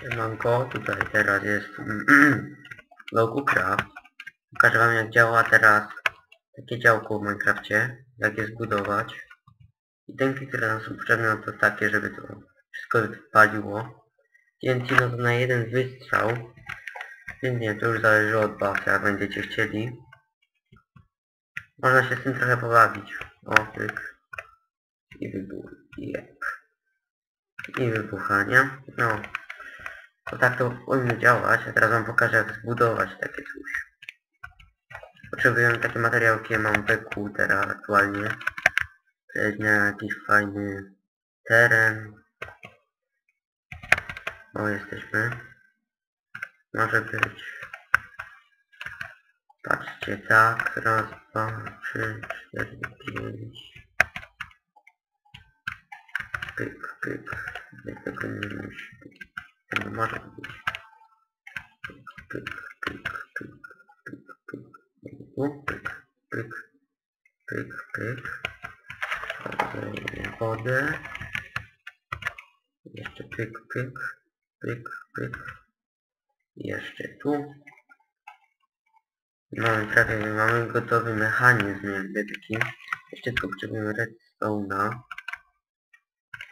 Siemanko, tutaj teraz jest logo craft. Pokażę wam jak działa teraz takie działko w Minecrafcie, jak je zbudować. I tenki, które nam są potrzebne, no to takie, żeby to wszystko wypaliło. TNT no to na jeden wystrzał. Więc nie, to już zależy od was, jak będziecie chcieli. Można się z tym trochę pobawić. O, tyk. I wybuch. Jep. I wybuchania. No. To tak to powinno działać, a teraz wam pokażę jak zbudować takie coś. Potrzebujemy takie materiałki, ja mam PQ teraz aktualnie. Przejść na jakiś fajny teren. O, jesteśmy. Może być... Patrzcie, tak, raz, dwa, trzy, cztery, pięć. Pyk, pyk. Nie, Tego nie musi być. Być. Pyk, pyk, pyk, pyk, pyk, pyk. Pyk, pyk, pyk, pyk. Wodę. Jeszcze pyk, pyk, pyk, pyk. Jeszcze tu. No i prawie mamy gotowy mechanizm jakby taki. Jeszcze tylko potrzebujemy redstone'a.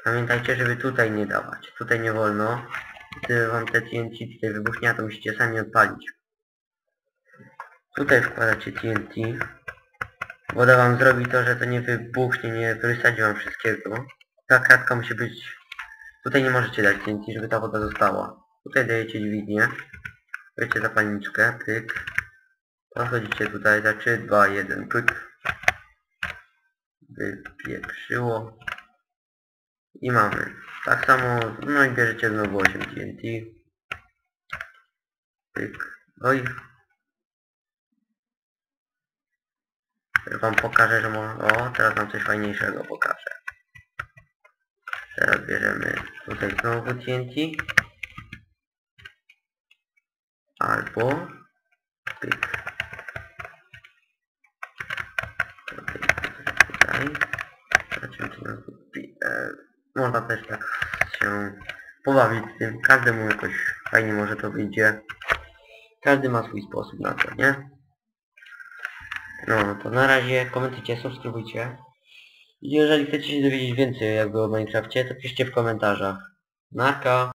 Pamiętajcie, żeby tutaj nie dawać. Tutaj nie wolno. Gdy wam te TNT tutaj wybuchnie, to musicie sami odpalić. Tutaj wkładacie TNT. Woda wam zrobi to, że to nie wybuchnie, nie wysadzi wam wszystkiego. Ta kratka musi być... Tutaj nie możecie dać TNT, żeby ta woda została. Tutaj dajecie dźwignię. Wiecie zapalniczkę, pyk. Podchodzicie tutaj za 3, 2, 1, pyk. Wypieprzyło. I mamy. Tak samo, no i bierzecie znowu 8 TNT. Pyk. No i wam pokażę, że mo... O, teraz wam coś fajniejszego pokażę. Teraz bierzemy tutaj znowu TNT. Albo... Pyk. Tutaj, tutaj. Można też tak się pobawić z tym. Każdemu jakoś fajnie może to wyjdzie. Każdy ma swój sposób na to, nie? No, no to na razie komentujcie, subskrybujcie. Jeżeli chcecie się dowiedzieć więcej jakby o Minecrafcie, to piszcie w komentarzach. Narka!